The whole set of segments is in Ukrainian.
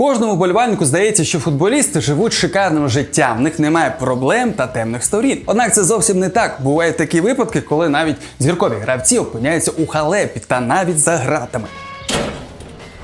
Кожному вболівальнику здається, що футболісти живуть шикарним життям, в них немає проблем та темних сторін. Однак це зовсім не так. Бувають такі випадки, коли навіть зіркові гравці опиняються у халепі та навіть за гратами.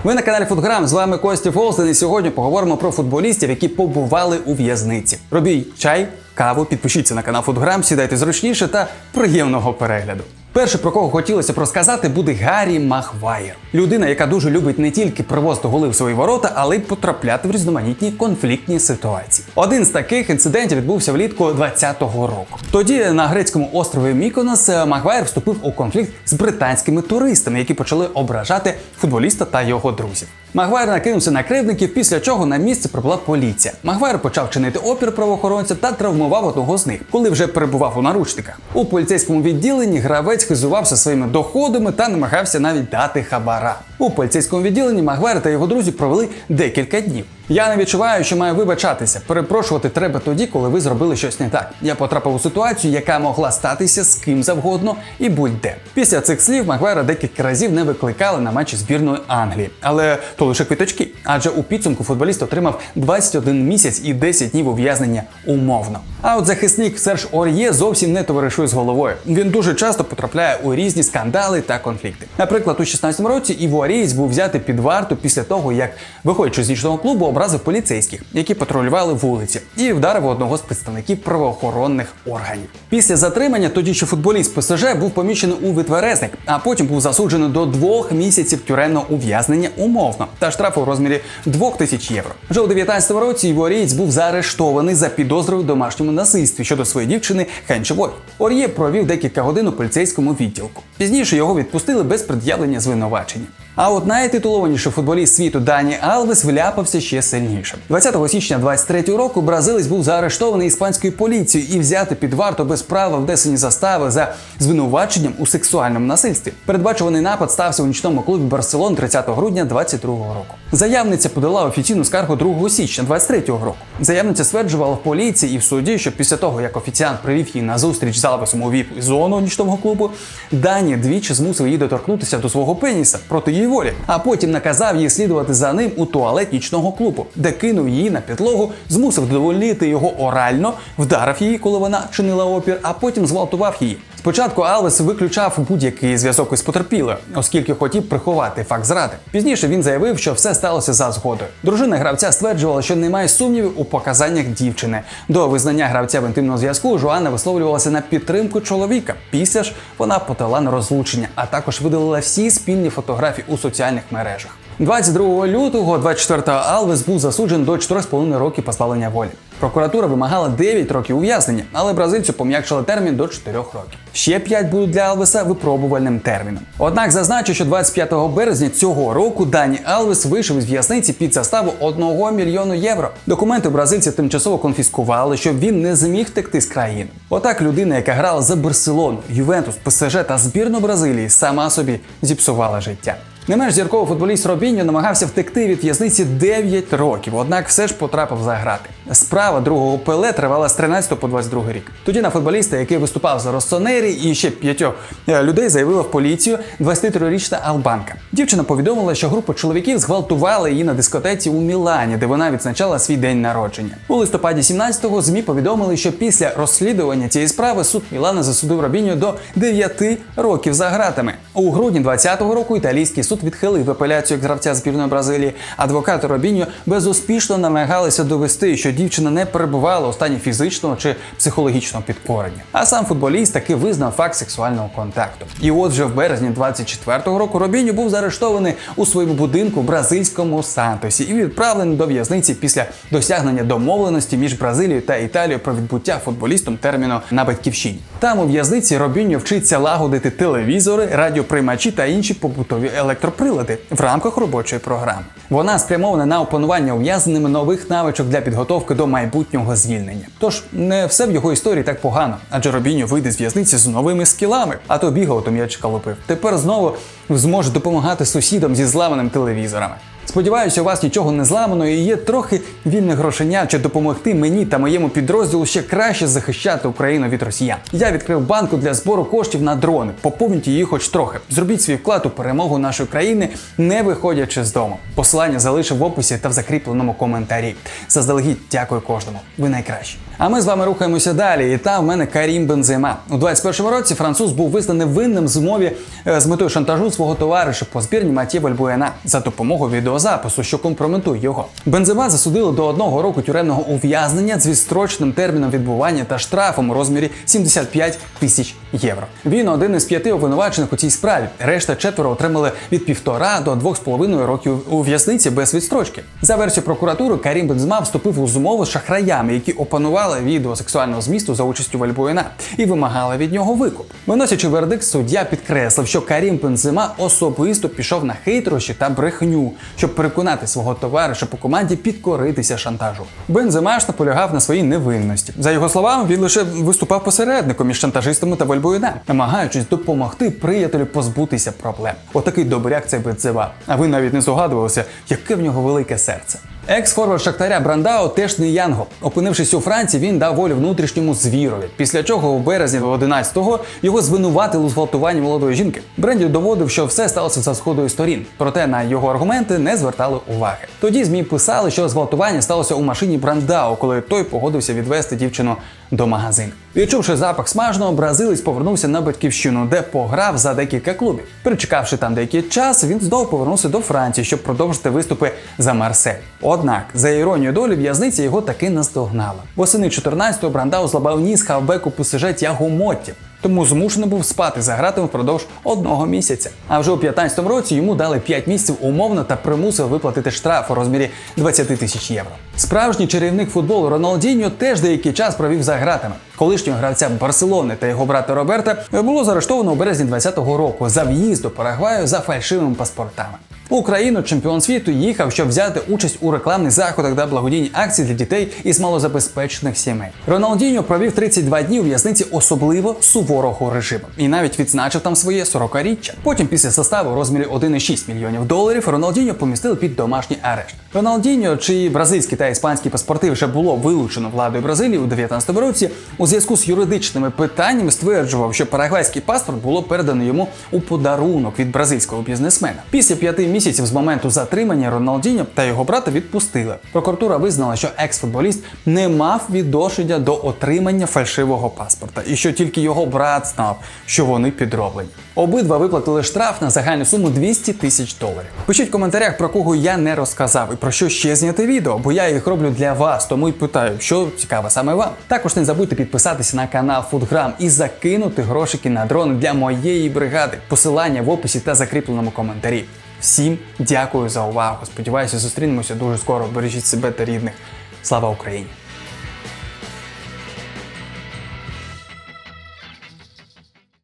Ви на каналі Футграм, з вами Костя Фолстен, і сьогодні поговоримо про футболістів, які побували у в'язниці. Робіть чай, каву, підпишіться на канал Футграм, сідайте зручніше та приємного перегляду. Перше, про кого хотілося б розказати, буде Гаррі Махвайер. Людина, яка дуже любить не тільки привозити голи в свої ворота, але й потрапляти в різноманітні конфліктні ситуації. Один з таких інцидентів відбувся влітку 2020 року. Тоді на грецькому острові Міконос Махваєр вступив у конфлікт з британськими туристами, які почали ображати футболіста та його друзів. Магуайр накинувся на кривдників, після чого на місце прибула поліція. Магвайр почав чинити опір правоохоронцям та травмував одного з них, коли вже перебував у наручниках. У поліцейському відділенні гравець хизувався своїми доходами та намагався навіть дати хабара. У поліцейському відділенні Магуайр та його друзі провели декілька днів. Я не відчуваю, що маю вибачатися. Перепрошувати треба тоді, коли ви зробили щось не так. Я потрапив у ситуацію, яка могла статися з ким завгодно і будь-де. Після цих слів Магуайра декілька разів не викликали на матчі збірної Англії, але то лише квіточки. Адже у підсумку футболіст отримав 21 місяць і 10 днів ув'язнення умовно. А от захисник Серж Ор'є зовсім не товаришує з головою. Він дуже часто потрапляє у різні скандали та конфлікти. Наприклад, у 16-му році Іво Арієць був взятий під варту після того, як, виходячи з нічного клубу, образив поліцейських, які патрулювали вулиці, і вдарив одного з представників правоохоронних органів. Після затримання тоді, що футболіст ПСЖ був помічений у витверезник, а потім був засуджений до двох місяців тюремного ув'язнення умовно та штрафу у розмірі 2000 євро. Вже у 19-му році Іво був заарештований за підозрою в домашньому насильстві щодо своєї дівчини Хенчевой. Ор'є провів декілька годин у поліцейському відділку. Пізніше його відпустили без пред'явлення звинувачення. А от найтитулованіший футболіст світу Дані Алвес вляпався ще сильніше. 20 січня 23 року бразилець був заарештований іспанською поліцією і взятий під варту без права внесені застави за звинуваченням у сексуальному насильстві. Передбачуваний напад стався у нічному клубі Барселон 30 грудня 22 року. Заявниця подала офіційну скаргу 2 січня 23 року. Заявниця стверджувала в поліції і в суді, що після того, як офіціант привів її на зустріч з Алвесом у віп зону нічного клубу, Дані двічі змусив її доторкнутися до свого пеніса проти її волі, а потім наказав їй слідувати за ним у туалет нічного клубу, де кинув її на підлогу, змусив довольнити його орально, вдарив її, коли вона чинила опір, а потім зґвалтував її. Спочатку Алвес виключав будь-який зв'язок із потерпілою, оскільки хотів приховати факт зради. Пізніше він заявив, що все сталося за згодою. Дружина гравця стверджувала, що немає сумнівів у показаннях дівчини. До визнання гравця в інтимному зв'язку Жоанна висловлювалася на підтримку чоловіка. Після ж вона подала на розлучення, а також видалила всі спільні фотографії у соціальних мережах. 22 лютого 24-го Алвес був засуджений до 4,5 років позбавлення волі. Прокуратура вимагала 9 років ув'язнення, але бразильцю пом'якшили термін до 4 років. Ще 5 будуть для Алвеса випробувальним терміном. Однак зазначу, що 25 березня цього року Дані Алвес вийшов із в'язниці під заставу 1 мільйону євро. Документи бразильця тимчасово конфіскували, щоб він не зміг втекти з країни. Отак людина, яка грала за Барселону, Ювентус, ПСЖ та збірну Бразилії, сама собі зіпсувала життя. Не менш зірковий футболіст Робіньо намагався втекти від в'язниці 9 років, однак все ж потрапив за грати. Справа другого ПЛ тривала з 13 по 22 рік. Тоді на футболіста, який виступав за Россонері, і ще п'ятьох е, людей заявила в поліцію 23-річна Албанка. Дівчина повідомила, що група чоловіків зґвалтувала її на дискотеці у Мілані, де вона відзначала свій день народження. У листопаді 17-го змі повідомили, що після розслідування цієї справи суд Мілана засудив Робіньо до 9 років за гратами. У грудні 20-го року італійський суд відхилив апеляцію гравця збірної Бразилії. Адвокати Робіньо безуспішно намагалися довести, що дівчина не перебувала у стані фізичного чи психологічного підкорення. А сам футболіст таки визнав факт сексуального контакту. І от вже в березні 24-го року Робіньо був заарештований у своєму будинку в бразильському Сантосі і відправлений до в'язниці після досягнення домовленості між Бразилією та Італією про відбуття футболістом терміну на батьківщині. Там у в'язниці Робіньо вчиться лагодити телевізори, радіоприймачі та інші побутові електроприлади в рамках робочої програми. Вона спрямована на опанування ув'язненими нових навичок для підготовки до майбутнього звільнення. Тож не все в його історії так погано, адже Робіньо вийде з в'язниці з новими скілами, а то бігав, то м'ячика лупив. Тепер знову зможе допомагати сусідам зі зламаним телевізорами. Сподіваюся, у вас нічого не зламано і є трохи вільних грошенят, чи допомогти мені та моєму підрозділу ще краще захищати Україну від росіян. Я відкрив банку для збору коштів на дрони. Поповніть її хоч трохи. Зробіть свій вклад у перемогу нашої країни, не виходячи з дому. Посилання залишив в описі та в закріпленому коментарі. Заздалегідь дякую кожному. Ви найкращі. А ми з вами рухаємося далі. І там в мене Карім Бензема. У 21-му році француз був визнаний винним змові е, з метою шантажу свого товариша по збірні Матє Вальбуена за допомогою відеозапису, що компрометує його. Бензема засудили до одного року тюремного ув'язнення з відстрочним терміном відбування та штрафом у розмірі 75 тисяч євро. Він один із п'яти обвинувачених у цій справі. Решта четверо отримали від півтора до двох з половиною років у в'язниці без відстрочки. За версією прокуратури, Карім Бензема вступив у змову з шахраями, які опанували відео сексуального змісту за участю Вальбуена і вимагали від нього викуп. Виносячи вердикт, суддя підкреслив, що Карім Бензема особисто пішов на хитрощі та брехню, щоб переконати свого товариша по команді підкоритися шантажу. Бензема ж наполягав на своїй невинності. За його словами, він лише виступав посередником між шантажистами та Вальбуена, намагаючись допомогти приятелю позбутися проблем. Отакий добряк цей Бензема. А ви навіть не здогадувалися, яке в нього велике серце. Екс-форвард Шахтаря Брандау теж не Янго. Опинившись у Франції, він дав волю внутрішньому звірові. Після чого у березні 11-го його звинуватили у зґвалтуванні молодої жінки. Бренді доводив, що все сталося за сходою сторін, проте на його аргументи не звертали уваги. Тоді змі писали, що зґвалтування сталося у машині Брандау, коли той погодився відвести дівчину до магазину. Відчувши запах смаженого, бразилець повернувся на батьківщину, де пограв за декілька клубів. Причекавши там деякий час, він знову повернувся до Франції, щоб продовжити виступи за Марсель. Однак, за іронією долі, в'язниця його таки наздогнала. Восени 14-го Брандау злабав ніс хавбеку ПСЖ Тяго Мотті. Тому змушений був спати за гратами впродовж одного місяця. А вже у 15-му році йому дали 5 місяців умовно та примусили виплатити штраф у розмірі 20 тисяч євро. Справжній чарівник футболу Роналдіньо теж деякий час провів за гратами. Колишнього гравця Барселони та його брата Роберта було заарештовано у березні 20-го року за в'їзд до Парагваю за фальшивими паспортами. В Україну чемпіон світу їхав, щоб взяти участь у рекламних заходах та благодійній акції для дітей із малозабезпечених сімей. Роналдіньо провів 32 дні у в'язниці особливо суворого режиму і навіть відзначив там своє 40-річчя. Потім, після составу у розмірі 1,6 мільйонів доларів, Роналдіньо помістили під домашній арешт. Роналдіньо, чиї бразильські та іспанські паспорти вже було вилучено владою Бразилії у 19 році, у зв'язку з юридичними питаннями стверджував, що парагвайський паспорт було передано йому у подарунок від бразильського бізнесмена. Після п'яти місяців з моменту затримання Роналдіньо та його брата відпустили. Прокуратура визнала, що екс-футболіст не мав відношення до отримання фальшивого паспорта, і що тільки його брат знав, що вони підроблені. Обидва виплатили штраф на загальну суму 200 тисяч доларів. Пишіть в коментарях, про кого я не розказав і про що ще зняти відео, бо я їх роблю для вас, тому й питаю, що цікаво саме вам. Також не забудьте підписатися на канал Фудграм і закинути грошики на дрони для моєї бригади. Посилання в описі та закріпленому коментарі. Всім дякую за увагу. Сподіваюся, зустрінемося дуже скоро. Бережіть себе та рідних. Слава Україні!